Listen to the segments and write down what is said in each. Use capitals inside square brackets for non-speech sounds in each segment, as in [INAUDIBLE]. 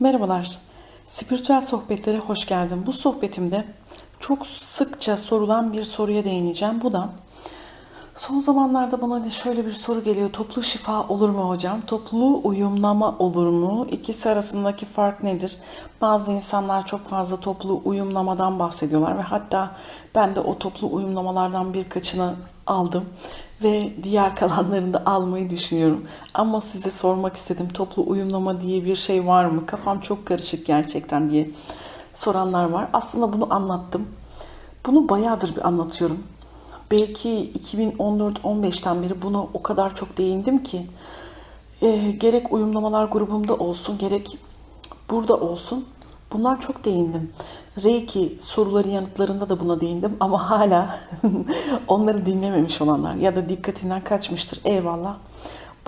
Merhabalar. Spiritüel sohbetlere hoş geldin. Bu sohbetimde çok sıkça sorulan bir soruya değineceğim. Bu da son zamanlarda bana şöyle bir soru geliyor. Toplu şifa olur mu hocam? Toplu uyumlama olur mu? İkisi arasındaki fark nedir? Bazı insanlar çok fazla toplu uyumlamadan bahsediyorlar ve hatta ben de o toplu uyumlamalardan birkaçını aldım ve diğer kalanlarını da almayı düşünüyorum. Ama size sormak istedim toplu uyumlama diye bir şey var mı? Kafam çok karışık gerçekten diye soranlar var. Aslında bunu anlattım. Bunu bayağıdır bir anlatıyorum. Belki 2014-15'ten beri buna o kadar çok değindim ki e, gerek uyumlamalar grubumda olsun gerek burada olsun bunlar çok değindim. Reiki soruları yanıtlarında da buna değindim ama [LAUGHS] hala onları dinlememiş olanlar ya da dikkatinden kaçmıştır eyvallah.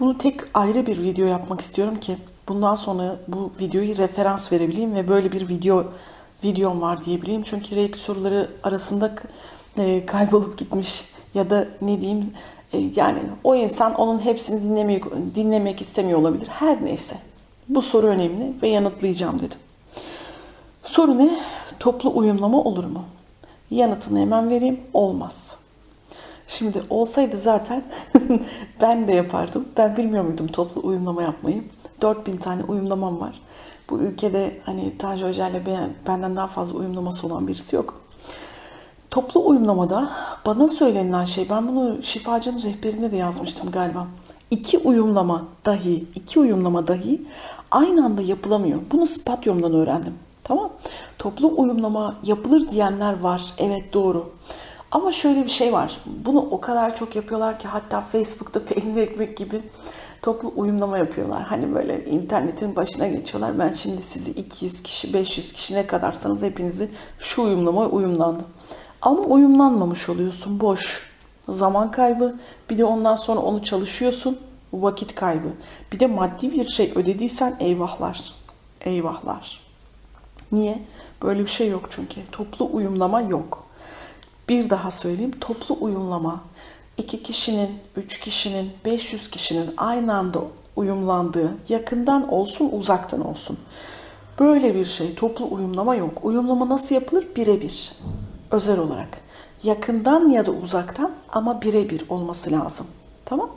Bunu tek ayrı bir video yapmak istiyorum ki bundan sonra bu videoyu referans verebileyim ve böyle bir video videom var diyebileyim. Çünkü reiki soruları arasında e, kaybolup gitmiş ya da ne diyeyim e, yani o insan onun hepsini dinlemek, dinlemek istemiyor olabilir. Her neyse bu soru önemli ve yanıtlayacağım dedim. Soru ne? Toplu uyumlama olur mu? Yanıtını hemen vereyim. Olmaz. Şimdi olsaydı zaten [LAUGHS] ben de yapardım. Ben bilmiyor muydum toplu uyumlama yapmayı? 4000 tane uyumlamam var. Bu ülkede hani Tanju Hoca benden daha fazla uyumlaması olan birisi yok. Toplu uyumlamada bana söylenilen şey, ben bunu şifacının rehberinde de yazmıştım galiba. İki uyumlama dahi, iki uyumlama dahi aynı anda yapılamıyor. Bunu Spatyum'dan öğrendim. Tamam. Toplu uyumlama yapılır diyenler var. Evet doğru. Ama şöyle bir şey var. Bunu o kadar çok yapıyorlar ki hatta Facebook'ta [LAUGHS] peynir ekmek gibi toplu uyumlama yapıyorlar. Hani böyle internetin başına geçiyorlar. Ben şimdi sizi 200 kişi, 500 kişi ne kadarsanız hepinizi şu uyumlamaya uyumlandım. Ama uyumlanmamış oluyorsun. Boş. Zaman kaybı. Bir de ondan sonra onu çalışıyorsun. Vakit kaybı. Bir de maddi bir şey ödediysen eyvahlar. Eyvahlar. Niye? Böyle bir şey yok çünkü. Toplu uyumlama yok. Bir daha söyleyeyim. Toplu uyumlama iki kişinin, üç kişinin, 500 kişinin aynı anda uyumlandığı, yakından olsun, uzaktan olsun. Böyle bir şey, toplu uyumlama yok. Uyumlama nasıl yapılır? Birebir. Özel olarak. Yakından ya da uzaktan ama birebir olması lazım. Tamam?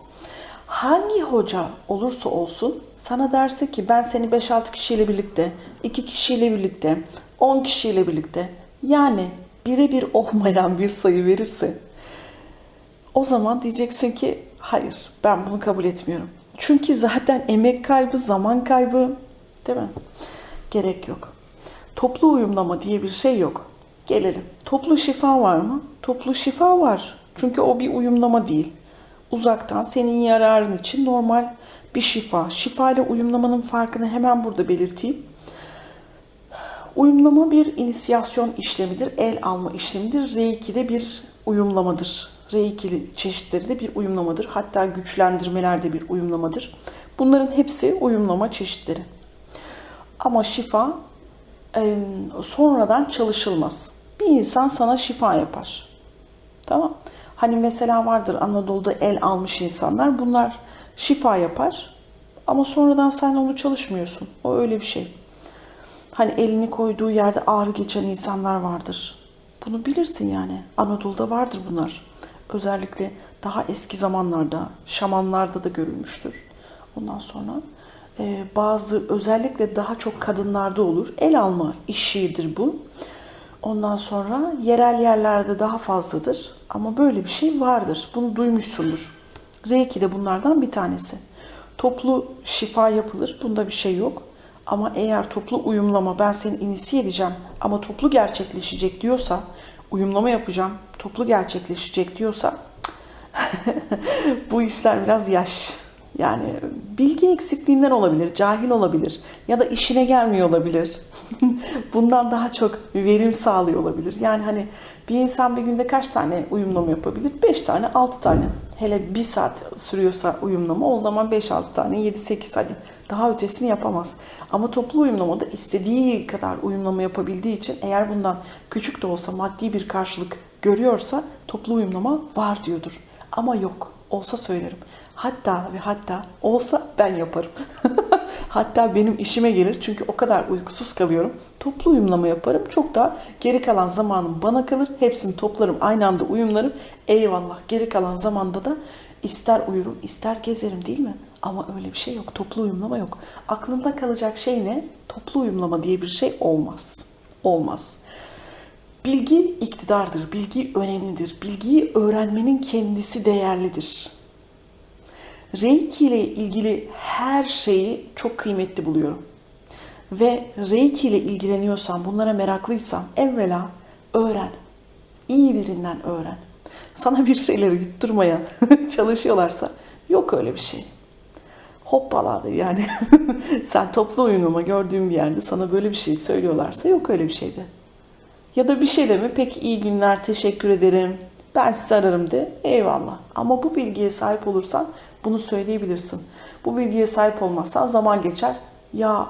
Hangi hoca olursa olsun sana derse ki ben seni 5-6 kişiyle birlikte, 2 kişiyle birlikte, 10 kişiyle birlikte yani birebir olmayan bir sayı verirse o zaman diyeceksin ki hayır ben bunu kabul etmiyorum. Çünkü zaten emek kaybı, zaman kaybı değil mi? Gerek yok. Toplu uyumlama diye bir şey yok. Gelelim. Toplu şifa var mı? Toplu şifa var. Çünkü o bir uyumlama değil. Uzaktan senin yararın için normal bir şifa. Şifa ile uyumlamanın farkını hemen burada belirteyim. Uyumlama bir inisiyasyon işlemidir, el alma işlemidir. Reiki de bir uyumlamadır. Reiki çeşitleri de bir uyumlamadır. Hatta güçlendirmeler de bir uyumlamadır. Bunların hepsi uyumlama çeşitleri. Ama şifa sonradan çalışılmaz. Bir insan sana şifa yapar. Tamam. Hani mesela vardır Anadolu'da el almış insanlar. Bunlar şifa yapar. Ama sonradan sen onu çalışmıyorsun. O öyle bir şey. Hani elini koyduğu yerde ağrı geçen insanlar vardır. Bunu bilirsin yani. Anadolu'da vardır bunlar. Özellikle daha eski zamanlarda, şamanlarda da görülmüştür. Ondan sonra e, bazı özellikle daha çok kadınlarda olur. El alma işidir bu. Ondan sonra yerel yerlerde daha fazladır. Ama böyle bir şey vardır. Bunu duymuşsundur. Reiki de bunlardan bir tanesi. Toplu şifa yapılır. Bunda bir şey yok. Ama eğer toplu uyumlama ben seni inisiye edeceğim ama toplu gerçekleşecek diyorsa, uyumlama yapacağım, toplu gerçekleşecek diyorsa [LAUGHS] bu işler biraz yaş. Yani bilgi eksikliğinden olabilir, cahil olabilir ya da işine gelmiyor olabilir. [LAUGHS] Bundan daha çok verim sağlıyor olabilir. Yani hani bir insan bir günde kaç tane uyumlama yapabilir? 5 tane, 6 tane. Hele bir saat sürüyorsa uyumlama o zaman 5-6 tane, 7-8 hadi. Daha ötesini yapamaz. Ama toplu uyumlamada istediği kadar uyumlama yapabildiği için eğer bundan küçük de olsa maddi bir karşılık görüyorsa toplu uyumlama var diyordur. Ama yok. Olsa söylerim. Hatta ve hatta olsa ben yaparım. [LAUGHS] Hatta benim işime gelir çünkü o kadar uykusuz kalıyorum. Toplu uyumlama yaparım. Çok daha geri kalan zamanım bana kalır. Hepsini toplarım aynı anda uyumlarım. Eyvallah geri kalan zamanda da ister uyurum ister gezerim değil mi? Ama öyle bir şey yok. Toplu uyumlama yok. Aklında kalacak şey ne? Toplu uyumlama diye bir şey olmaz. Olmaz. Bilgi iktidardır. Bilgi önemlidir. Bilgiyi öğrenmenin kendisi değerlidir. Reiki ile ilgili her şeyi çok kıymetli buluyorum. Ve Reiki ile ilgileniyorsan, bunlara meraklıysan evvela öğren. İyi birinden öğren. Sana bir şeyleri yutturmaya [LAUGHS] çalışıyorlarsa yok öyle bir şey. Hoppaladı yani. [LAUGHS] Sen toplu uyumlama gördüğün bir yerde sana böyle bir şey söylüyorlarsa yok öyle bir şeydi. Ya da bir şey de mi pek iyi günler teşekkür ederim ben sizi ararım de eyvallah. Ama bu bilgiye sahip olursan bunu söyleyebilirsin. Bu bilgiye sahip olmazsan zaman geçer. Ya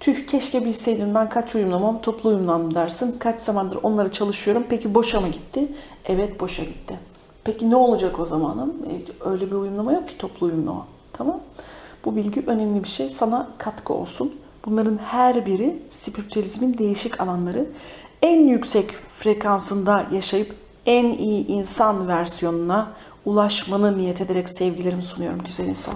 tüh keşke bilseydim ben kaç uyumlamam toplu uyumlamam dersin. Kaç zamandır onlara çalışıyorum. Peki boşa mı gitti? Evet boşa gitti. Peki ne olacak o zamanım? E, Öyle bir uyumlama yok ki toplu uyumlama. Tamam. Bu bilgi önemli bir şey. Sana katkı olsun. Bunların her biri spiritüalizmin değişik alanları. En yüksek frekansında yaşayıp en iyi insan versiyonuna ulaşmanı niyet ederek sevgilerimi sunuyorum güzel insan.